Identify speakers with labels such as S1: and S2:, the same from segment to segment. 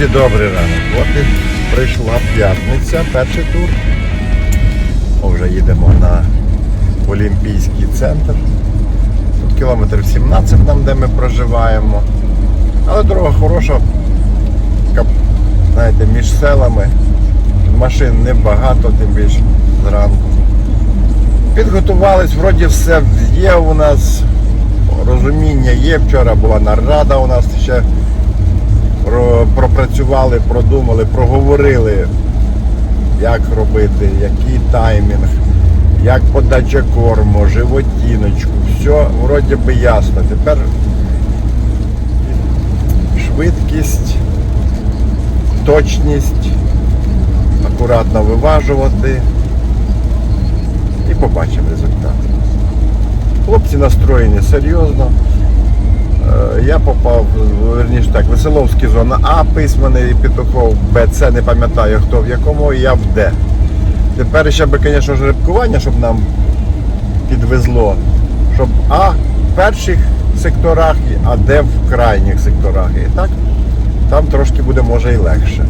S1: Друзі, добрий ранок. От і прийшла п'ятниця, перший тур. О, вже їдемо на Олімпійський центр. Тут кілометрів 17 там, де ми проживаємо. Але дорога хороша. Знаєте, між селами. Машин небагато, тим більше зранку. Підготувались, вроді все є у нас. Розуміння є. Вчора була нарада у нас ще пропрацювали, продумали, проговорили, як робити, який таймінг, як подача корму, животіночку. Все вроді би ясно. Тепер швидкість, точність, акуратно виважувати і побачимо результат. Хлопці настроєні серйозно. Е, Я попав, верніше так, Веселовський зона А, письменний Петухов Б, С, не пам'ятаю хто в якому, і я в Д. Тепер ще би, звісно, жеребкування, щоб нам підвезло, щоб А в перших секторах, а Д в крайніх секторах. І так, там трошки буде може і легше.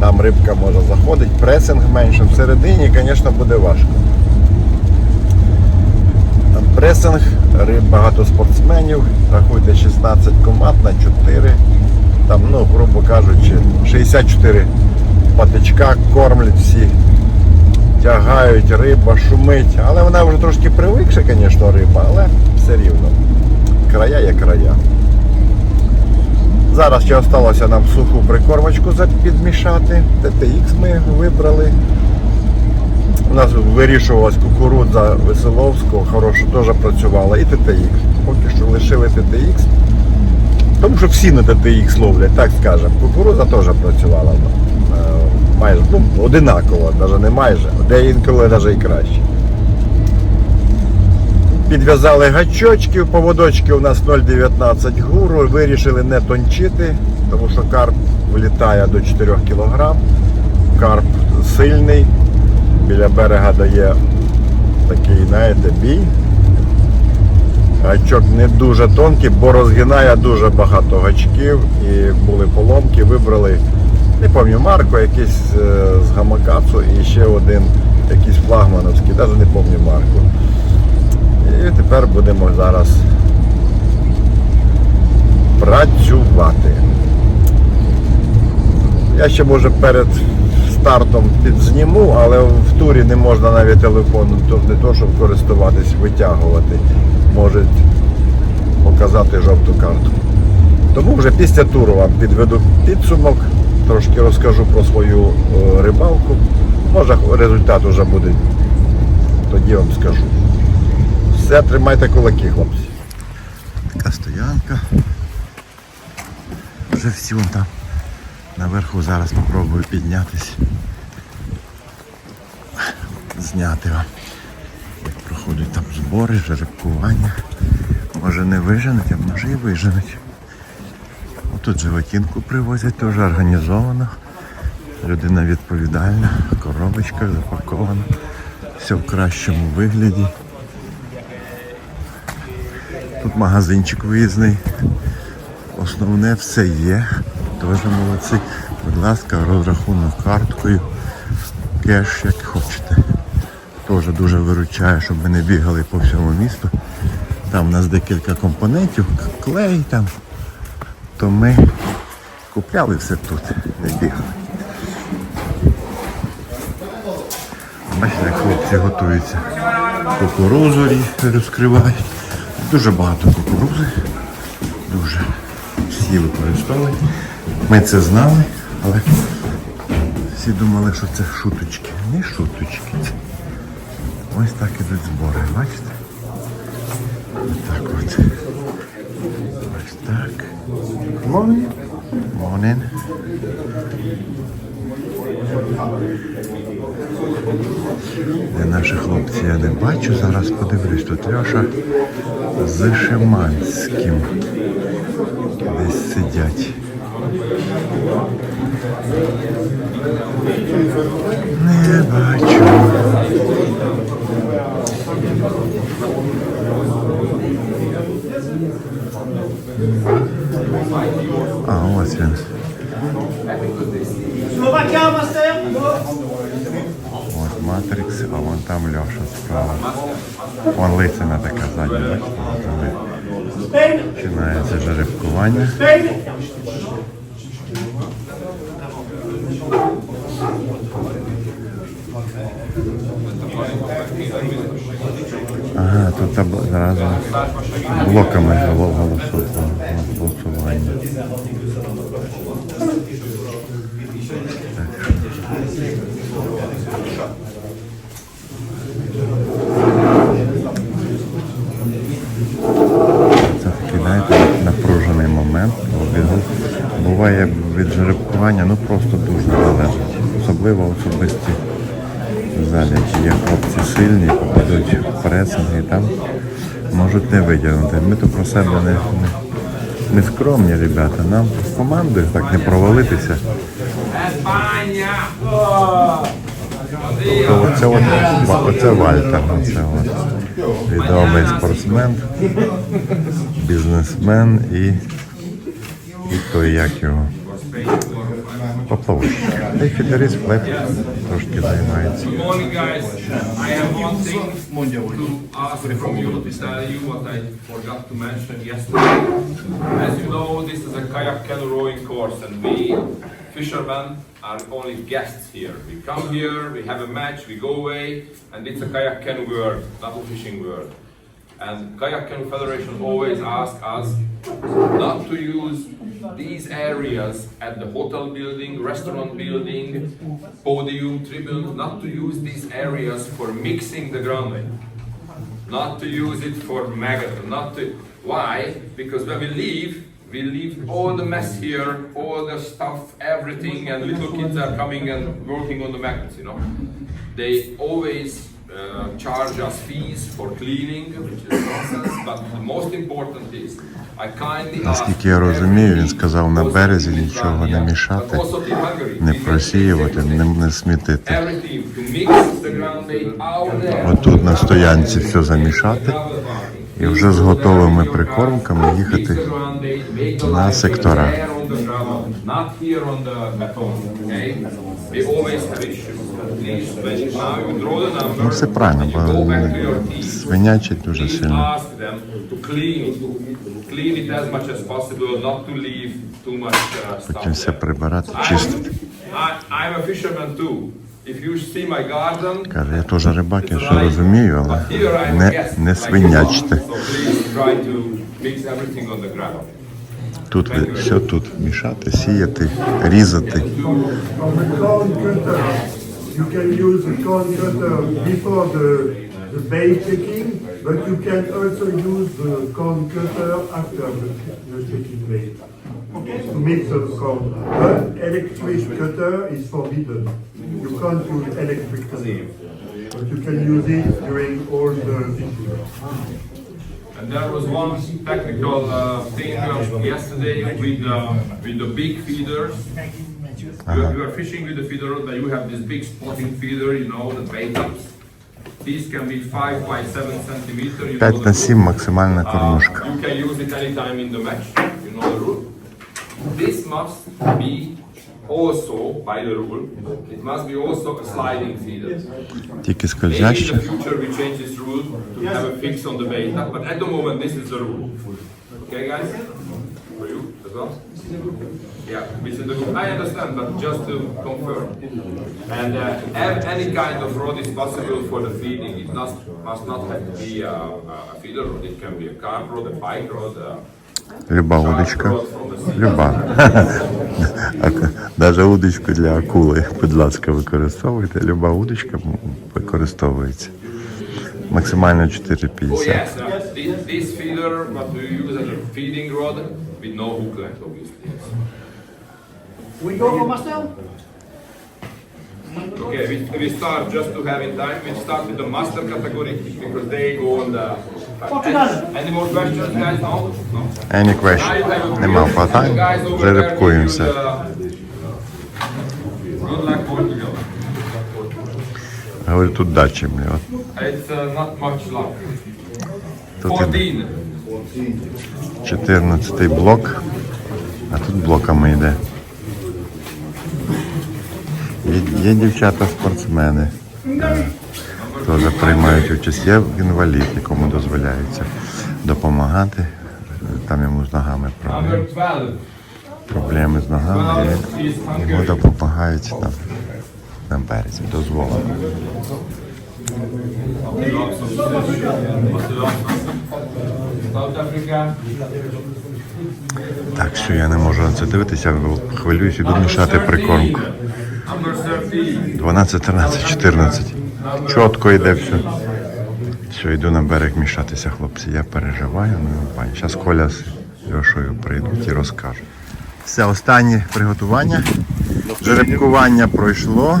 S1: Там рибка може заходить, пресинг менше. Всередині, звісно, буде важко. Пресинг, багато спортсменів, рахуйте 16 команд на 4. Там, ну, грубо кажучи, 64 патичка кормлять всі, тягають, риба, шумить. Але вона вже трошки привикша, звісно, риба, але все рівно. Края є края. Зараз ще залишилося нам суху прикормочку підмішати. TTX ми вибрали. У нас вирішувалась кукурудза Веселовського, хороша теж працювала, і TTX. Поки що лишили TTX. Тому що всі на TTX ловлять, так скажемо. Кукурудза теж працювала. е, Майже, ну, одинаково, навіть не майже, де інколи навіть і краще. Підв'язали гачочки, поводочки у нас 0,19 гуру, вирішили не тончити, тому що карп влітає до 4 кг. Карп сильний, біля берега дає такий, знаєте, бій. Гачок не дуже тонкий, бо розгинає дуже багато гачків і були поломки, вибрали, не пам'ятаю марку, якийсь е, з гамакацу і ще один якийсь флагмановський, навіть не пам'ятаю марку. І тепер будемо зараз працювати. Я ще може перед стартом підзніму, але в турі не можна навіть телефон, то не то, щоб користуватись, витягувати. Можуть показати жовту карту. Тому вже після туру вам підведу підсумок, трошки розкажу про свою е, рибалку. Може результат вже буде, тоді вам скажу. Все, тримайте кулаки, хлопці. Така стоянка. Вже всі вон там. Наверху зараз спробую піднятися. Зняти вам. Як проходять там збори, жеребкування. Може не виженуть, а може і виженуть. Тут животинку привозять, теж організовано. Людина відповідальна, коробочка запакована. Все в кращому вигляді. Тут магазинчик виїзний. Основне все є. Теж молодці. Будь ласка, розрахунок карткою. Кеш, як хочете. Теж дуже виручає, щоб ми не бігали по всьому місту. Там у нас декілька компонентів, клей там. То ми купляли все тут, не бігали. Бачите, як хлопці готуються. Кукурузу розкривають. Дуже багато кукурузи. Дуже всі використовують. Ми це знали, але всі думали, що це шуточки. Не шуточки. Це. Ось так ідуть збори, бачите? Ось так от. Ось так. Morning. Morning. Де наші хлопці я не бачу. Зараз подивлюсь. Тут Льоша з Шиманським. Десь сидять. Не бачу. А, ось він. От Матрикс, а вон там Льоша справа. Вон лисина така задня, бачите? Починається жеребкування. Ага, тут таб- зразу блоками голосування. Там можуть не витягнути. Ми то про себе не, не, не скромні, ребята. Нам з командою так не провалитися.
S2: España.
S1: То оце, оце Вальтер, оце от відомий спортсмен, бізнесмен і, і той, як його. Поплавок. Та й фідеріст плеп трошки займається.
S2: Good morning, guys. I have one thing to ask from you to tell you what I forgot to mention yesterday. As you know, this is a kayak canoe rowing course, and we fishermen are only guests here. We come here, we have a match, we go away, and it's a kayak canoe world, not a fishing world. And Kayak Canoe Federation always asks us not to use these areas at the hotel building, restaurant building, podium, tribune, not to use these areas for mixing the groundway. Not to use it for marathon, not to. Why? Because when we leave, we leave all the mess here, all the stuff, everything, and little kids are coming and working on the magnets, you know. They always uh, charge us fees for cleaning, which is nonsense, but the most important is,
S1: Наскільки я розумію, він сказав на березі нічого не мішати, не просіювати, не, не смітити. Отут на стоянці все замішати і вже з готовими прикормками їхати на сектора. Ну все правильно, бо свинячить дуже сильно.
S2: uh,
S1: Потім все прибирати, чистити.
S2: I, I'm a fisherman too. If you see my garden,
S1: Каже, я теж рибак, я все розумію, але не, не свинячте. Тут все тут
S3: the fishing.
S2: And there was one technical uh, thing uh, yesterday with uh, with the big feeders. You, you are fishing with the feeder, but you have this big spotting feeder, you know, the bait ups. These can be five by seven centimeter. You know
S1: 5
S2: the
S1: на
S2: rule.
S1: 7 максимальна
S2: Uh,
S1: кормушка.
S2: you can use it anytime in the match. You know the rule. This must be also, by the rule, it must be also a sliding feeder.
S1: Тільки
S2: Maybe in
S1: скользяще.
S2: the future we change this rule to have a fix on the beta, but at the moment this is the rule. Okay, guys? For you as well? Yeah, this is the rule. I understand, but just to confirm. And uh, have any kind of rod is possible for the feeding. It must, must not have to be a, a feeder rod. It can be a carp rod, a pike rod, a
S1: Люба удочка. Люба. Навіть удочку для акули, будь ласка, використовуйте. Люба удочка використовується. Максимально
S2: Oh
S1: 4,50.
S2: yes, uh, this, this feeder, but we use as a feeding rod with no hook length, obviously. Yes.
S4: We go for master?
S2: Okay, we, we start just to have in time. We start with the master category because they go on the. Any,
S1: question? Нема питань.
S2: Portugal.
S1: Говорю, тут дачі,
S2: uh, luck.
S1: Тут іде
S2: 14.
S1: 14 блок, а тут блоками йде. Є, є дівчата-спортсмени. Теж приймають участь. Є інвалід, якому дозволяється допомагати. Там йому з ногами проблеми, проблеми з ногами. Йому допомагають там на березі, дозволено. Так що я не можу на це дивитися, бо хвилююсь, іду мішати прикормку. 12, 13, 14. Чітко йде все. Все, йду на берег мішатися, хлопці. Я переживаю, ну пані. Зараз Коля з Льошою прийдуть і розкажуть. Все, останнє приготування. Жеребкування пройшло.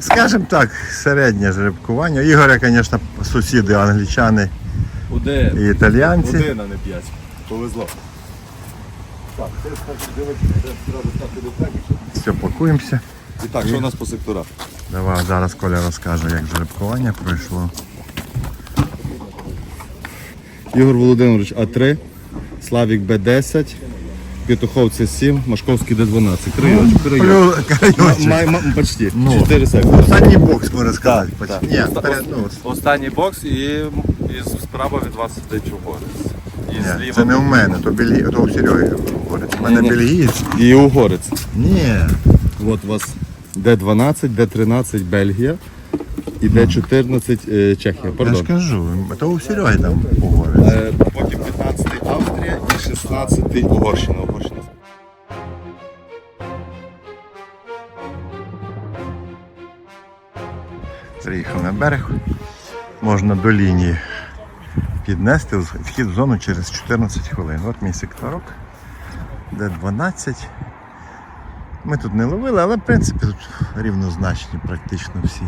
S1: Скажімо так, середнє жеребкування. Ігоря, звісно, сусіди англічани
S5: Один.
S1: і італіянці.
S5: Один, а не п'ять. Повезло.
S1: Все, пакуємося.
S5: І так, що у нас по секторах?
S1: Давай зараз Коля розкаже, як жеребкування пройшло.
S5: Ігор Володимирович А3, Славік Б10, Петуховці 7, Машковський Д12. Крайочок, крайочок.
S1: Крайочок.
S5: Ма- Почти.
S1: Ну.
S5: 4 сектори.
S1: Останній бокс можна сказати.
S5: Так, так.
S1: Ні,
S5: Оста-
S1: перед- ну,
S5: Останній бокс і, і справа від вас сидить угорець. І
S1: ні,
S5: зліва.
S1: це не у мене, то білі, то у Сереги говорить. У мене
S5: Ні-ні.
S1: бельгієць.
S5: І угорець.
S1: Ні.
S5: От у вас Д12, Д13 Бельгія і Д14 е, Чехія.
S1: Я ж
S5: Пардон.
S1: кажу, то у Сереги там говорить.
S5: Е, Потім 15 Австрія і 16 Угорщина. Угорщина.
S1: Приїхав на берег. Можна до лінії піднести вхід в зону через 14 хвилин. От мій секторок, де 12. Ми тут не ловили, але в принципі тут рівнозначні практично всі,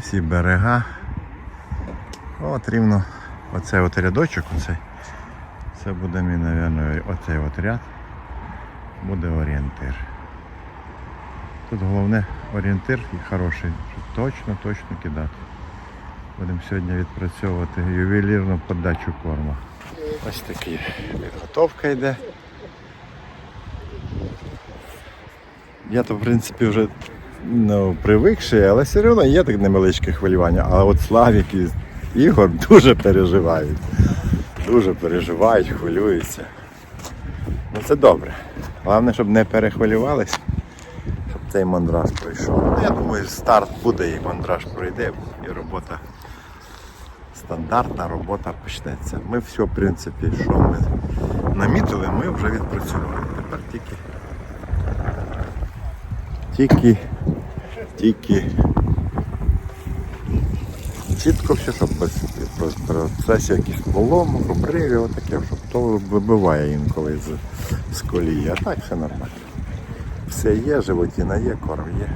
S1: всі берега. От рівно оцей от рядочок, оцей, це буде мій, мабуть, оцей от ряд буде орієнтир. Тут головне орієнтир і хороший, щоб точно, точно кидати. Будемо сьогодні відпрацьовувати ювелірну подачу корму. Ось такі підготовка йде. Я то в принципі вже ну, привикший, але все одно є так невеличке хвилювання. А от Славік і Ігор дуже переживають. Дуже переживають, хвилюються. Ну це добре. Головне, щоб не перехвилювалися щоб цей мандраж пройшов. Ну, я думаю, старт буде і мандраж пройде, і робота стандартна робота почнеться. Ми все, в принципі, що ми намітили, ми вже відпрацювали. Тепер тільки тільки тільки чітко все, щоб без процесів якісь поломок, обривів, отаке, щоб то вибиває інколи з, з колії. А так все нормально. Все є, животіна є, корм є.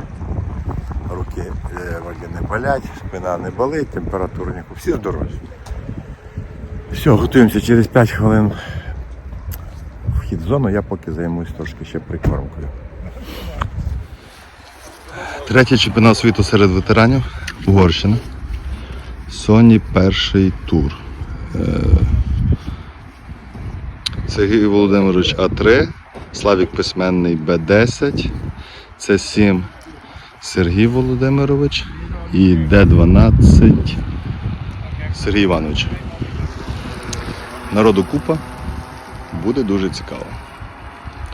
S1: Руки е, вроді не болять, спина не болить, температурнику, всі здорові. Все, готуємося через 5 хвилин. Вхід в зону, я поки займусь трошки ще прикормкою.
S5: Третій чемпіонат світу серед ветеранів Угорщина. Соні перший тур. Е, Сергій Володимирович А3, Славік Письменний Б10, С7 Сергій Володимирович і Д12 Сергій Іванович. Народу купа. Буде дуже цікаво.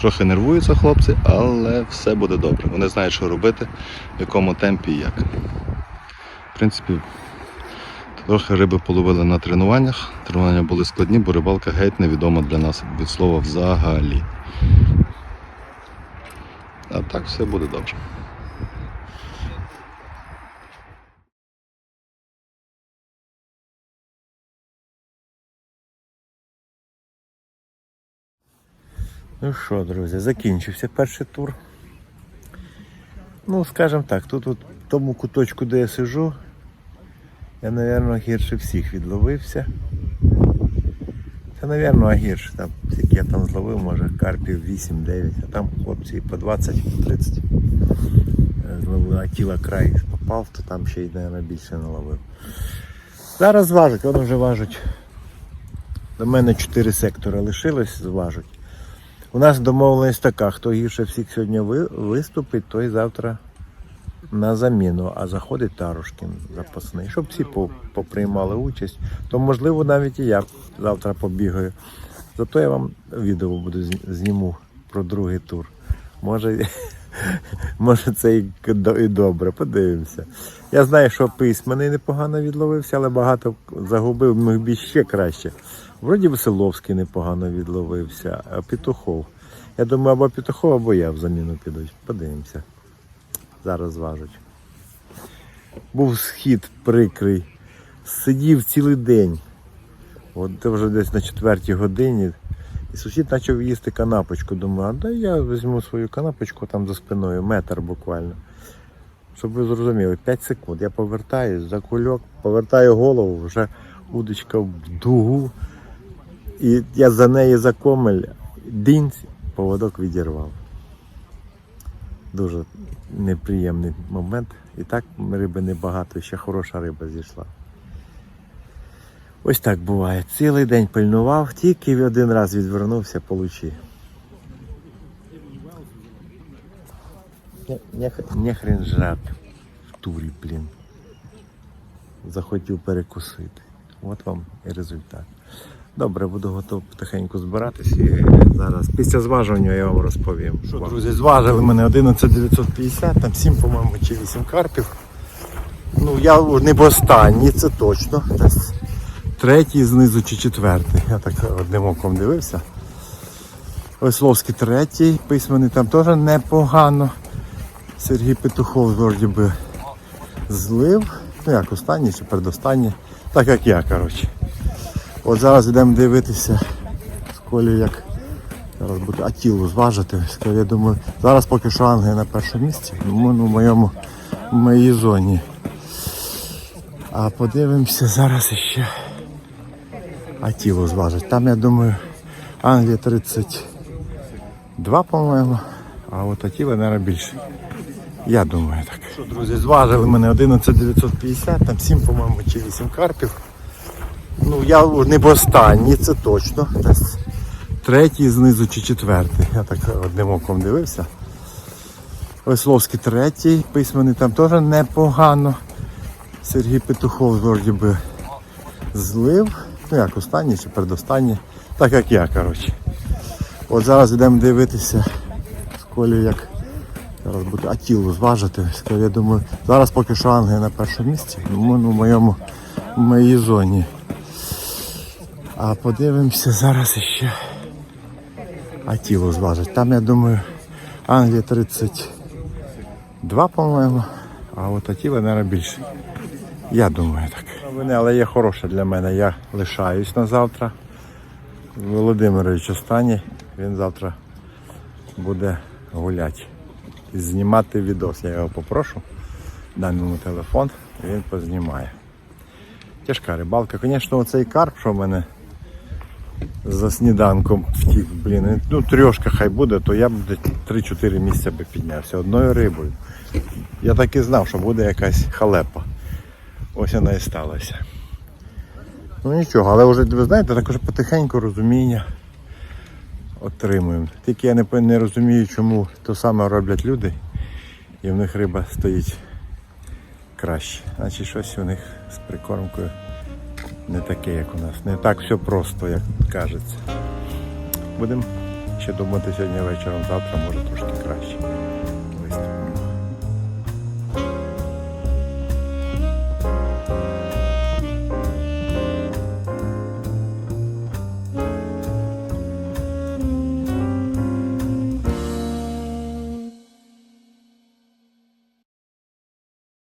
S5: Трохи нервуються хлопці, але все буде добре. Вони знають, що робити, в якому темпі і як. В принципі, трохи риби половили на тренуваннях. Тренування були складні, бо рибалка геть невідома для нас від слова взагалі. А так все буде добре.
S1: Ну що, друзі, закінчився перший тур. Ну, скажімо так, тут от, в тому куточку, де я сижу, я, мабуть, гірше всіх відловився. Це, мабуть, гірше. Там, скільки я там зловив, може, карпів 8-9, а там хлопці по 20-30 зловили, а тіла край попав, то там ще й, мабуть, більше наловив. Зараз важать, вони вже важать. До мене 4 сектори лишилось, зважуть. У нас домовленість така, хто гірше всіх сьогодні виступить, той завтра на заміну, а заходить Тарушкін запасний, щоб всі поприймали участь. То можливо навіть і я завтра побігаю. Зато я вам відео буду зніму про другий тур. Може, може це і, добре, подивимося. Я знаю, що письменний непогано відловився, але багато загубив, міг би ще краще. Вроді Веселовський непогано відловився, а Петухов. Я думаю, або Петухов, або я в заміну підуть. Подивимося. Зараз зважуть. Був схід прикрий. Сидів цілий день. От це вже десь на четвертій годині. І сусід почав їсти канапочку. Думаю, а дай я візьму свою канапочку там за спиною, метр буквально. Щоб ви зрозуміли, 5 секунд. Я повертаюсь за кульок, повертаю голову, вже удочка в дугу. І я за неї за комель, дінць, поводок відірвав. Дуже неприємний момент. І так риби небагато, ще хороша риба зійшла. Ось так буває. Цілий день пильнував, тільки один раз відвернувся, получи. Не хрен жрати в турі, блін. Захотів перекусити. От вам і результат. Добре, буду готов потихеньку збиратись і зараз після зважування я вам розповім. Що, друзі, зважили мене 11950, там 7, по-моєму, чи 8 карпів. Ну, я не в останній, це точно. Десь третій знизу чи четвертий. Я так одним оком дивився. Весловський третій, письменний там теж непогано. Сергій Петухов вроді би злив. Ну як останній чи передостанній. Так як я, коротше. От зараз йдемо дивитися з колі як зараз буде Атілу зважити. Я думаю, зараз поки що Англія на першому місці, ну, в моєму в моїй зоні. А подивимося зараз ще Атілу зважить. Там я думаю Англія 32, по-моєму, а от Атіла, мабуть, більше. Я думаю так. Що, друзі, зважили мене 11950, там 7, по-моєму, чи 8 карпів. Ну, я не в останній, це точно. Третій знизу чи четвертий. Я так одним оком дивився. Весловський третій, письменний там теж непогано. Сергій Петухов вроді би злив. Ну як останній чи передостанній. Так як я, коротше. От зараз йдемо дивитися з колі як зараз буде Атілу зважити. Я думаю, зараз поки що Англія на першому місці, ну, в моєму в моїй зоні. А подивимося зараз ще Атілу зважить. Там, я думаю, Англія 32, по-моєму, а от Атіла, мабуть, більше. Я думаю так. Але є хороша для мене. Я лишаюсь на завтра. Володимирович останній. Він завтра буде гуляти. І знімати відос. Я його попрошу. Дай йому телефон, і він познімає. Тяжка рибалка. Звісно, оцей карп, що в мене за сніданком втік, блін. Ну, трьошка хай буде, то я б 3-4 місця би піднявся одною рибою. Я так і знав, що буде якась халепа. Ось вона і сталася. Ну нічого, але вже, ви знаєте, також потихеньку розуміння отримуємо. Тільки я не, не розумію, чому то саме роблять люди, і в них риба стоїть краще. Значить щось у них з прикормкою не таке, як у нас. Не так все просто, як кажеться. Будемо ще думати сьогодні вечором, завтра може трошки краще.